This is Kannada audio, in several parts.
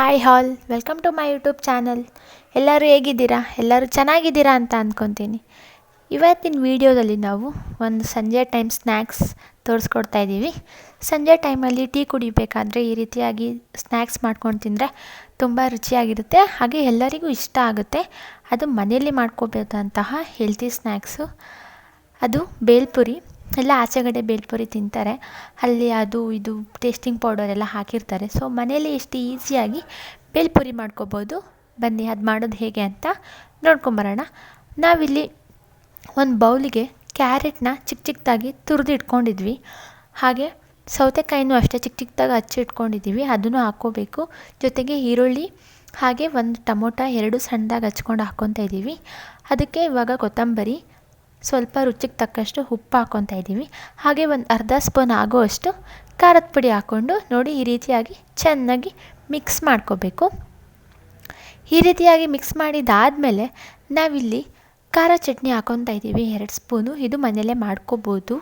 Hi all welcome to my YouTube channel ಎಲ್ಲರೂ ಹೇಗಿದ್ದೀರಾ? ಎಲ್ಲರೂ ಚೆನ್ನಾಗಿದ್ದೀರಾ ಅಂತ ಅಂದ್ಕೊತೀನಿ ಇವತ್ತಿನ ವೀಡಿಯೋದಲ್ಲಿ ನಾವು ಒಂದು ಸಂಜೆ ಟೈಮ್ ಸ್ನ್ಯಾಕ್ಸ್ ತೋರಿಸ್ಕೊಡ್ತಾ ಇದ್ದೀವಿ. ಸಂಜೆ ಟೈಮಲ್ಲಿ ಟೀ ಕುಡಿಬೇಕಾದ್ರೆ ಈ ರೀತಿಯಾಗಿ ಸ್ನ್ಯಾಕ್ಸ್ ಮಾಡ್ಕೊಂಡು ತಿಂದರೆ ತುಂಬ ರುಚಿಯಾಗಿರುತ್ತೆ, ಹಾಗೆ ಎಲ್ಲರಿಗೂ ಇಷ್ಟ ಆಗುತ್ತೆ. ಅದು ಮನೆಯಲ್ಲಿ ಮಾಡ್ಕೋಬೇಕಂತಹ ಹೆಲ್ತಿ ಸ್ನ್ಯಾಕ್ಸು ಅದು ಬೇಲ್ಪುರಿ ಎಲ್ಲ ಆಚೆಗಡೆ ಬೇಲ್ಪುರಿ ತಿಂತಾರೆ. ಅಲ್ಲಿ ಅದು ಇದು ಟೇಸ್ಟಿಂಗ್ ಪೌಡರ್ ಎಲ್ಲ ಹಾಕಿರ್ತಾರೆ. ಸೊ ಮನೇಲಿ ಎಷ್ಟು ಈಸಿಯಾಗಿ ಬೇಲ್ಪುರಿ ಮಾಡ್ಕೋಬೋದು. ಬನ್ನಿ, ಅದು ಮಾಡೋದು ಹೇಗೆ ಅಂತ ನೋಡ್ಕೊಂಬರೋಣ ನಾವಿಲ್ಲಿ ಒಂದು ಬೌಲಿಗೆ ಕ್ಯಾರೆಟ್ನ ಚಿಕ್ಕ ಚಿಕ್ಕದಾಗಿ ತುರಿದು ಇಟ್ಕೊಂಡಿದ್ವಿ. ಹಾಗೆ ಸೌತೆಕಾಯಿನೂ ಅಷ್ಟೇ ಚಿಕ್ಕ ಚಿಕ್ಕದಾಗಿ ಹಚ್ಚಿ ಇಟ್ಕೊಂಡಿದ್ದೀವಿ. ಅದನ್ನು ಹಾಕ್ಕೋಬೇಕು. ಜೊತೆಗೆ ಈರುಳ್ಳಿ, ಹಾಗೆ ಒಂದು ಟೊಮೊಟೊ ಎರಡು ಸಣ್ಣದಾಗಿ ಹಚ್ಕೊಂಡು ಹಾಕ್ಕೊತಾ ಇದ್ದೀವಿ. ಅದಕ್ಕೆ ಇವಾಗ ಕೊತ್ತಂಬರಿ ಸ್ವಲ್ಪ ರುಚಿಗೆ ತಕ್ಕಷ್ಟು ಉಪ್ಪು ಹಾಕ್ಕೊತಾ ಇದ್ದೀವಿ. ಹಾಗೆ ಒಂದು ಅರ್ಧ ಸ್ಪೂನ್ ಆಗೋವಷ್ಟು ಖಾರದ ಪುಡಿ ಹಾಕ್ಕೊಂಡು ನೋಡಿ ಈ ರೀತಿಯಾಗಿ ಚೆನ್ನಾಗಿ ಮಿಕ್ಸ್ ಮಾಡ್ಕೋಬೇಕು. ಈ ರೀತಿಯಾಗಿ ಮಿಕ್ಸ್ ಮಾಡಿದಾದಮೇಲೆ ನಾವಿಲ್ಲಿ ಖಾರ ಚಟ್ನಿ ಹಾಕ್ಕೊತಾ ಇದ್ದೀವಿ ಎರಡು ಸ್ಪೂನು. ಇದು ಮನೆಯಲ್ಲೇ ಮಾಡ್ಕೋಬೋದು.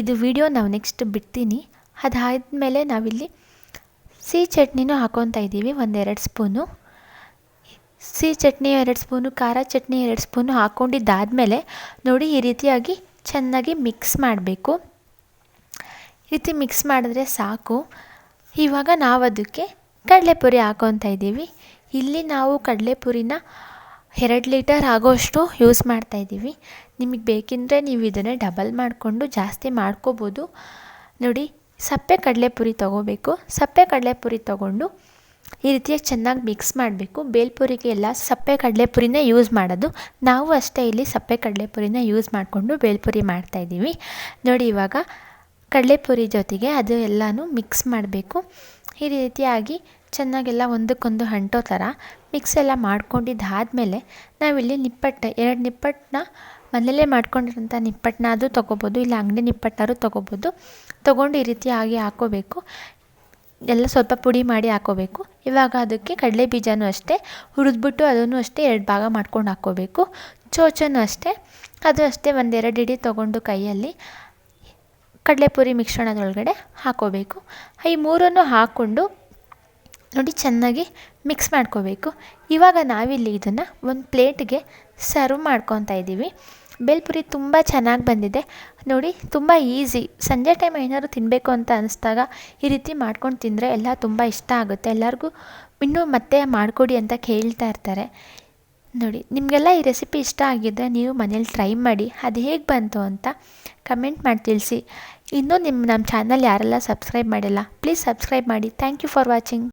ಇದು ವಿಡಿಯೋ ನಾವು ನೆಕ್ಸ್ಟ್ ಬಿಡ್ತೀನಿ. ಅದಾದಮೇಲೆ ನಾವಿಲ್ಲಿ ಸಿಹಿ ಚಟ್ನಿನೂ ಹಾಕ್ಕೊತಾ ಇದ್ದೀವಿ ಒಂದೆರಡು ಸ್ಪೂನು. ಸಿಹಿ ಚಟ್ನಿ ಎರಡು ಸ್ಪೂನು, ಖಾರ ಚಟ್ನಿ ಎರಡು ಸ್ಪೂನು ಹಾಕ್ಕೊಂಡಿದ್ದಾದಮೇಲೆ ನೋಡಿ ಈ ರೀತಿಯಾಗಿ ಚೆನ್ನಾಗಿ ಮಿಕ್ಸ್ ಮಾಡಬೇಕು. ಈ ರೀತಿ ಮಿಕ್ಸ್ ಮಾಡಿದ್ರೆ ಸಾಕು. ಇವಾಗ ನಾವು ಅದಕ್ಕೆ ಕಡಲೆಪುರಿ ಹಾಕೊತಾ ಇದ್ದೀವಿ. ಇಲ್ಲಿ ನಾವು ಕಡಲೆಪುರಿನ ಎರಡು ಲೀಟರ್ ಆಗೋಷ್ಟು ಯೂಸ್ ಮಾಡ್ತಾಯಿದ್ದೀವಿ ನಿಮಗೆ ಬೇಕೆಂದರೆ ನೀವು ಇದನ್ನೇ ಡಬಲ್ ಮಾಡಿಕೊಂಡು ಜಾಸ್ತಿ ಮಾಡ್ಕೋಬೋದು. ನೋಡಿ, ಸಪ್ಪೆ ಕಡಲೆಪುರಿ ತೊಗೋಬೇಕು. ಸಪ್ಪೆ ಕಡಲೆಪುರಿ ತೊಗೊಂಡು ಈ ರೀತಿಯಾಗಿ ಚೆನ್ನಾಗಿ ಮಿಕ್ಸ್ ಮಾಡಬೇಕು. ಬೇಲ್ಪುರಿಗೆ ಎಲ್ಲ ಸಪ್ಪೆ ಕಡಲೆಪುರಿನೇ ಯೂಸ್ ಮಾಡೋದು. ನಾವು ಅಷ್ಟೇ ಇಲ್ಲಿ ಸಪ್ಪೆ ಕಡಲೆಪುರಿನ ಯೂಸ್ ಮಾಡಿಕೊಂಡು ಬೇಲ್ಪುರಿ ಮಾಡ್ತಾಯಿದ್ದೀವಿ ನೋಡಿ ಇವಾಗ ಕಡಲೆಪುರಿ ಜೊತೆಗೆ ಅದು ಎಲ್ಲನೂ ಮಿಕ್ಸ್ ಮಾಡಬೇಕು. ಈ ರೀತಿಯಾಗಿ ಚೆನ್ನಾಗೆಲ್ಲ ಒಂದಕ್ಕೊಂದು ಅಂಟೋ ಥರ ಮಿಕ್ಸ್ ಎಲ್ಲ ಮಾಡ್ಕೊಂಡಿದ್ದಾದಮೇಲೆ ನಾವಿಲ್ಲಿ ನಿಪ್ಪಟ್ಟ, ಎರಡು ನಿಪ್ಪಟ್ಟನ್ನ ಮನೆಯಲ್ಲೇ ಮಾಡ್ಕೊಂಡಿರೋಂಥ ನಿಪ್ಪಟ್ಟನ್ನ ಅದು ತೊಗೋಬೋದು, ಇಲ್ಲ ಅಂಗಡಿ ನಿಪ್ಪಟ್ಟಾದ್ರೂ ತೊಗೋಬೋದು. ತೊಗೊಂಡು ಈ ರೀತಿಯಾಗಿ ಹಾಕ್ಕೋಬೇಕು ಎಲ್ಲ ಸ್ವಲ್ಪ ಪುಡಿ ಮಾಡಿ ಹಾಕ್ಕೋಬೇಕು ಇವಾಗ ಅದಕ್ಕೆ ಕಡಲೆ ಬೀಜನೂ ಅಷ್ಟೇ, ಹುರಿದ್ಬಿಟ್ಟು ಅದನ್ನು ಅಷ್ಟೇ ಎರಡು ಭಾಗ ಮಾಡ್ಕೊಂಡು ಹಾಕ್ಕೋಬೇಕು ಚೋಚನೂ ಅಷ್ಟೇ, ಅದು ಅಷ್ಟೇ ಒಂದೆರಡು ಹಿಡಿ ತೊಗೊಂಡು ಕೈಯಲ್ಲಿ ಕಡಲೆಪುರಿ ಮಿಶ್ರಣದೊಳಗಡೆ ಹಾಕ್ಕೋಬೇಕು ಈ ಮೂರನ್ನು ಹಾಕ್ಕೊಂಡು ನೋಡಿ ಚೆನ್ನಾಗಿ ಮಿಕ್ಸ್ ಮಾಡ್ಕೋಬೇಕು. ಇವಾಗ ನಾವಿಲ್ಲಿ ಇದನ್ನು ಒಂದು ಪ್ಲೇಟ್ಗೆ ಸರ್ವ್ ಮಾಡ್ಕೊತಾ ಇದ್ದೀವಿ. ಬೇಲ್ಪುರಿ ತುಂಬ ಚೆನ್ನಾಗಿ ಬಂದಿದೆ. ನೋಡಿ, ತುಂಬ ಈಸಿ ಸಂಜೆ ಟೈಮ್ ಏನಾದ್ರು ತಿನ್ನಬೇಕು ಅಂತ ಅನ್ನಿಸ್ದಾಗ ಈ ರೀತಿ ಮಾಡ್ಕೊಂಡು ತಿಂದರೆ ಎಲ್ಲ ತುಂಬ ಇಷ್ಟ ಆಗುತ್ತೆ. ಎಲ್ಲರಿಗೂ ಇನ್ನೂ ಮತ್ತೆ ಮಾಡಿಕೊಡಿ ಅಂತ ಕೇಳ್ತಾ ಇರ್ತಾರೆ. ನೋಡಿ, ನಿಮಗೆಲ್ಲ ಈ ರೆಸಿಪಿ ಇಷ್ಟ ಆಗಿದ್ದರೆ ನೀವು ಮನೇಲಿ ಟ್ರೈ ಮಾಡಿ, ಅದು ಹೇಗೆ ಬಂತು ಅಂತ ಕಮೆಂಟ್ ಮಾಡಿ ತಿಳಿಸಿ. ಇನ್ನೂ ನಿಮ್ಮ ನಮ್ಮ ಚಾನಲ್ ಯಾರೆಲ್ಲ ಸಬ್ಸ್ಕ್ರೈಬ್ ಮಾಡಿಲ್ಲ ಪ್ಲೀಸ್ ಸಬ್ಸ್ಕ್ರೈಬ್ ಮಾಡಿ. Thank you for watching